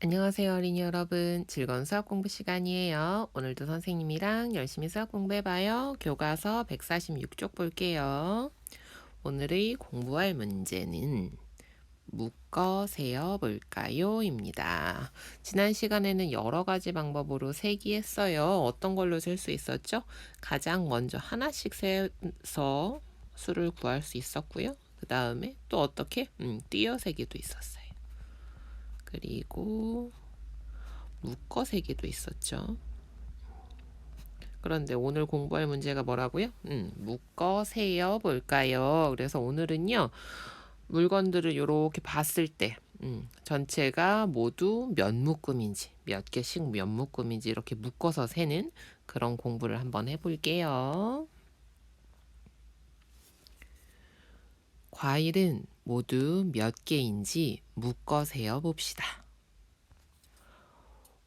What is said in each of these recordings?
안녕하세요, 어린이 여러분. 즐거운 수학 공부 시간이에요. 오늘도 선생님이랑 열심히 수학 공부해봐요. 교과서 146쪽 볼게요. 오늘의 공부할 문제는 묶어 세어 볼까요? 입니다. 지난 시간에는 여러 가지 방법으로 세기 했어요. 어떤 걸로 셀 수 있었죠? 가장 먼저 하나씩 세서 수를 구할 수 있었고요. 그 다음에 또 어떻게? 음, 띄어 세기도 있었어요. 그리고 묶어 세기도 있었죠. 그런데 오늘 공부할 문제가 뭐라고요? 음, 묶어 세어 볼까요? 그래서 오늘은요. 물건들을 이렇게 봤을 때 음, 전체가 모두 몇 묶음인지 몇 개씩 몇 묶음인지 이렇게 묶어서 세는 그런 공부를 한번 해볼게요. 과일은 모두 몇 개인지 묶어 세어 봅시다.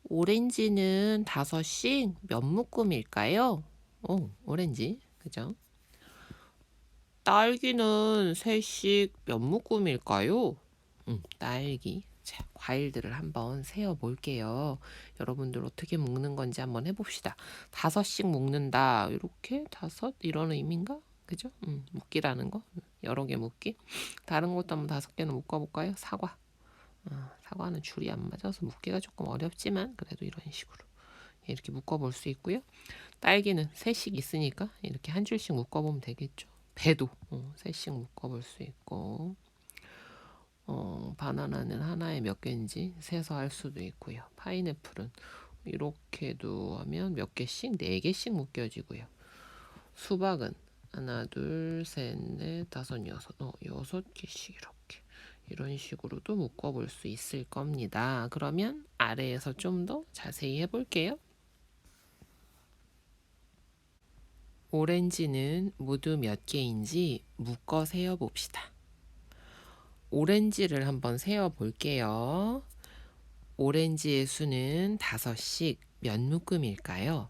오렌지는 다섯씩 몇 묶음일까요? 오, 오렌지. 그죠? 딸기는 셋씩 몇 묶음일까요? 음, 딸기. 자, 과일들을 한번 세어 볼게요. 여러분들 어떻게 묶는 건지 한번 해봅시다. 다섯씩 묶는다. 이렇게 다섯 이런 의미인가? 그죠? 음, 묶기라는 거. 여러 개 묶기. 다른 것도 한번 다섯 개는 묶어볼까요? 사과. 어, 사과는 줄이 안 맞아서 묶기가 조금 어렵지만 그래도 이런 식으로 이렇게 묶어볼 수 있고요. 딸기는 셋씩 있으니까 이렇게 한 줄씩 묶어보면 되겠죠. 배도 어, 셋씩 묶어볼 수 있고 어, 바나나는 하나에 몇 개인지 세서 할 수도 있고요. 파인애플은 이렇게도 하면 몇 개씩 네 개씩 묶여지고요. 수박은 하나, 둘, 셋, 넷, 다섯, 여섯, 어, 여섯 개씩 이렇게 이런 식으로도 묶어볼 수 있을 겁니다. 그러면 아래에서 좀 더 자세히 해볼게요. 오렌지는 모두 몇 개인지 묶어 세어 봅시다. 오렌지를 한번 세어 볼게요. 오렌지의 수는 다섯씩 몇 묶음일까요?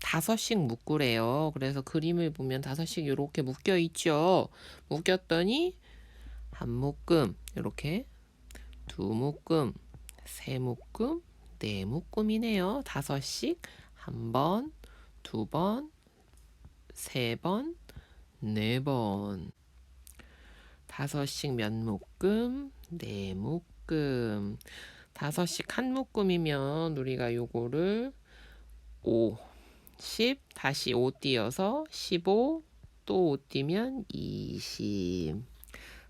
다섯씩 묶으래요. 그래서 그림을 보면 다섯씩 이렇게 묶여 있죠. 묶였더니 한 묶음 이렇게 두 묶음, 세 묶음, 네 묶음이네요. 다섯씩 한 번, 두 번, 세 번, 네 번. 다섯씩 몇 묶음, 네 묶음. 다섯씩 한 묶음이면 우리가 요거를 5, 10 다시 5 띄어서 15 또 5 띄면 20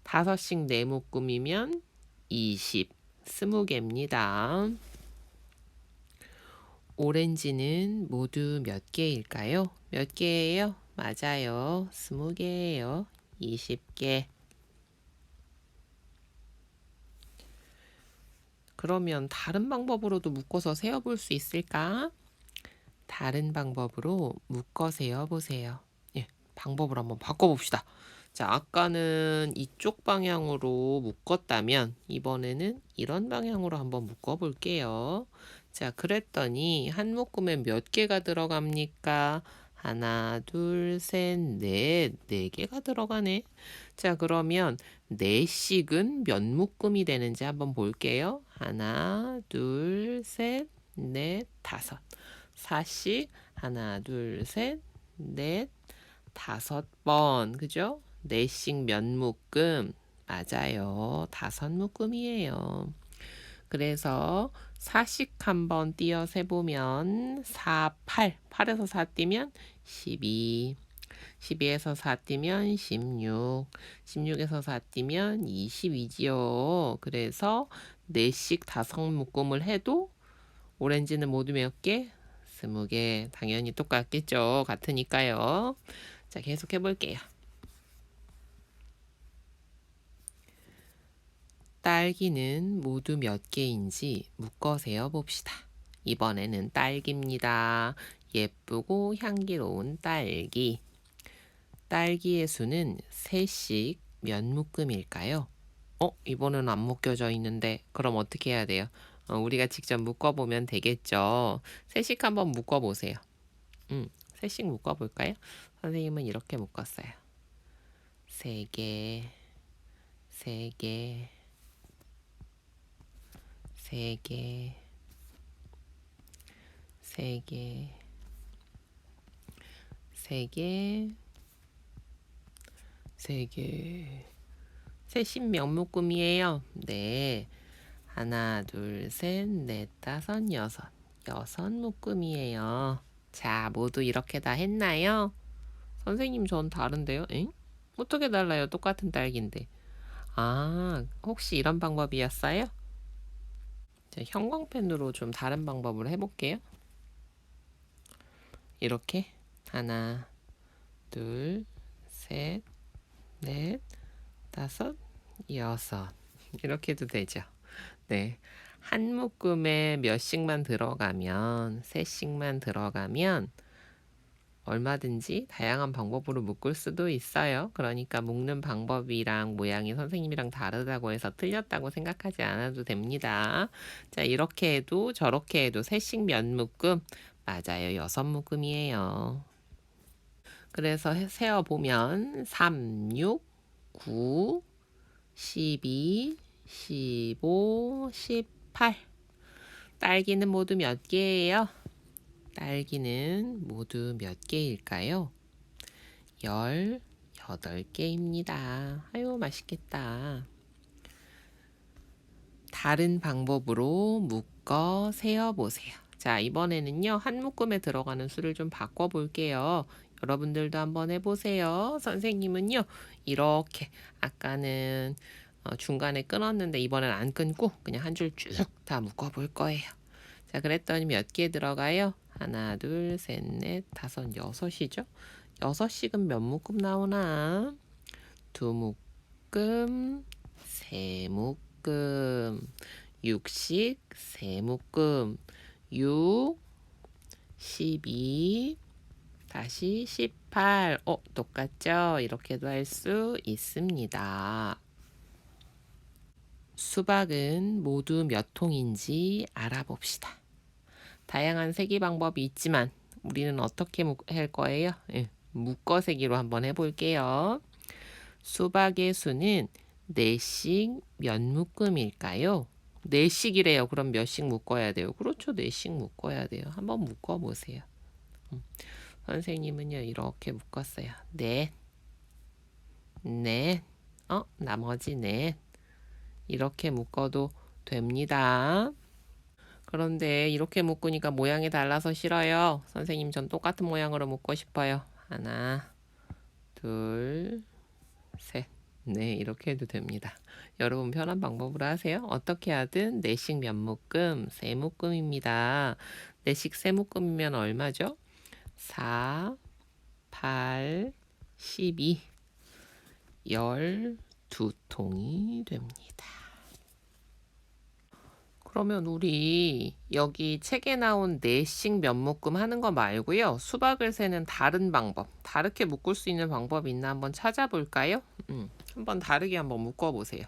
다섯씩 네 묶음이면 20 20개입니다. 오렌지는 모두 몇 개일까요? 몇 개예요? 맞아요. 20개예요. 20개. 그러면 다른 방법으로도 묶어서 세어볼 수 있을까? 다른 방법으로 묶어 세어 보세요. 예, 방법을 한번 바꿔봅시다. 자, 아까는 이쪽 방향으로 묶었다면 이번에는 이런 방향으로 한번 묶어 볼게요. 자, 그랬더니 한 묶음에 몇 개가 들어갑니까? 하나, 둘, 셋, 넷, 네 개가 들어가네. 자, 그러면 넷씩은 몇 묶음이 되는지 한번 볼게요. 하나, 둘, 셋, 넷, 다섯. 사씩 하나, 둘, 셋, 넷, 다섯 번. 그죠? 넷씩 몇 묶음? 맞아요. 다섯 묶음이에요. 그래서 사씩 한번 띄어 세보면 4, 8. 8에서 4 띄면 12. 12에서 4 띄면 16. 16에서 4 띄면 22지요. 그래서 4씩 다섯 묶음을 해도 오렌지는 모두 몇 개? 스무 개 당연히 똑같겠죠. 같으니까요. 자, 계속 해볼게요. 딸기는 모두 몇 개인지 묶어 세어 봅시다. 이번에는 딸기입니다. 예쁘고 향기로운 딸기. 딸기의 수는 셋씩 몇 묶음일까요? 어, 이번에는 안 묶여져 있는데 그럼 어떻게 해야 돼요? 어, 우리가 직접 묶어보면 되겠죠. 세씩 한번 묶어보세요. 음, 세씩 묶어볼까요? 선생님은 이렇게 묶었어요. 세 개, 세 개, 세 개, 세 개, 세 개, 세 개. 셋이 몇 묶음이에요? 네. 하나, 둘, 셋, 넷, 다섯, 여섯. 여섯 묶음이에요. 자, 모두 이렇게 다 했나요? 선생님, 전 다른데요? 엥? 어떻게 달라요? 똑같은 딸기인데. 아, 혹시 이런 방법이었어요? 자, 형광펜으로 좀 다른 방법으로 해볼게요. 이렇게 하나, 둘, 셋, 넷, 다섯, 여섯 이렇게 해도 되죠. 네, 한 묶음에 몇 씩만 들어가면 셋씩만 들어가면 얼마든지 다양한 방법으로 묶을 수도 있어요. 그러니까 묶는 방법이랑 모양이 선생님이랑 다르다고 해서 틀렸다고 생각하지 않아도 됩니다. 자, 이렇게 해도 저렇게 해도 셋씩 몇 묶음 맞아요. 여섯 묶음이에요. 그래서 세어 보면 3, 6, 9, 12, 15, 18. 딸기는 모두 몇 개예요? 딸기는 모두 몇 개일까요? 18개입니다. 아유, 맛있겠다. 다른 방법으로 묶어 세어 보세요. 자, 이번에는요, 한 묶음에 들어가는 수를 좀 바꿔 볼게요. 여러분들도 한번 해보세요. 선생님은요, 이렇게, 아까는 어, 중간에 끊었는데 이번엔 안 끊고 그냥 한 줄 쭉 다 묶어 볼 거예요. 자, 그랬더니 몇 개 들어가요? 하나, 둘, 셋, 넷, 다섯, 여섯이죠? 여섯씩은 몇 묶음 나오나? 두 묶음, 세 묶음, 육씩 세 묶음, 육, 십이, 다시 18. 어, 똑같죠? 이렇게도 할 수 있습니다. 수박은 모두 몇 통인지 알아봅시다. 다양한 세기 방법이 있지만 우리는 어떻게 할 거예요? 예, 묶어 세기로 한번 해볼게요. 수박의 수는 4씩 몇 묶음일까요? 4씩이래요. 그럼 몇씩 묶어야 돼요? 그렇죠. 4씩 묶어야 돼요. 한번 묶어보세요. 음. 선생님은요, 이렇게 묶었어요. 넷, 넷, 어, 나머지 넷. 이렇게 묶어도 됩니다. 그런데 이렇게 묶으니까 모양이 달라서 싫어요. 선생님 전 똑같은 모양으로 묶고 싶어요. 하나, 둘, 셋. 네, 이렇게 해도 됩니다. 여러분 편한 방법으로 하세요. 어떻게 하든 네씩 몇 묶음, 세 묶음입니다. 네씩 세 묶음이면 얼마죠? 4, 8, 12, 12통이 됩니다. 그러면 우리 여기 책에 나온 네씩 몇 묶음 하는 거 말고요. 수박을 세는 다른 방법, 다르게 묶을 수 있는 방법이 있나 한번 찾아볼까요? 음, 한번 다르게 한번 묶어보세요.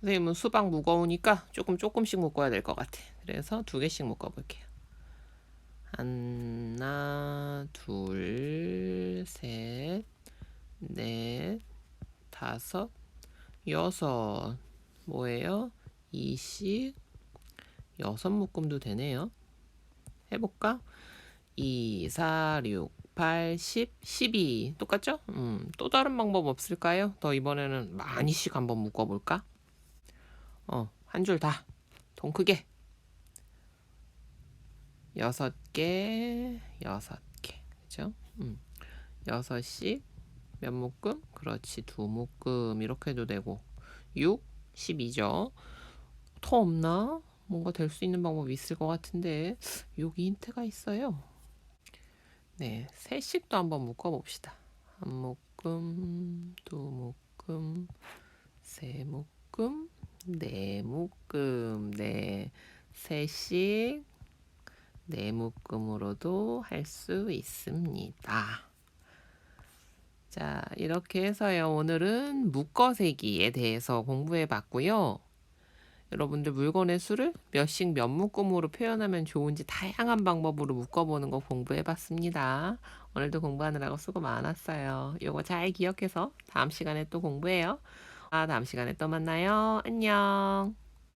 선생님은 수박 무거우니까 조금 조금씩 묶어야 될 것 같아. 그래서 두 개씩 묶어볼게요. 하나, 둘, 셋, 넷, 다섯, 여섯. 뭐예요? 이십, 여섯 묶음도 되네요. 해볼까? 2, 4, 6, 8, 10, 12. 똑같죠? 음, 또 다른 방법 없을까요? 더 이번에는 많이씩 한번 묶어볼까? 어, 한 줄 다. 통 크게. 여섯 개, 여섯 개. 그죠? 음. 여섯씩 몇 묶음? 그렇지. 두 묶음. 이렇게 해도 되고. 6, 12죠. 더 없나? 뭔가 될 수 있는 방법이 있을 것 같은데 여기 힌트가 있어요. 네, 셋씩도 한번 묶어봅시다. 한 묶음, 두 묶음, 세 묶음, 네 묶음, 네, 셋씩 네 묶음으로도 할 수 있습니다. 자, 이렇게 해서요. 오늘은 묶어세기에 대해서 공부해 봤고요. 여러분들 물건의 수를 몇씩 몇 묶음으로 표현하면 좋은지 다양한 방법으로 묶어보는 거 공부해 봤습니다. 오늘도 공부하느라고 수고 많았어요. 요거 잘 기억해서 다음 시간에 또 공부해요. 아, 다음 시간에 또 만나요. 안녕.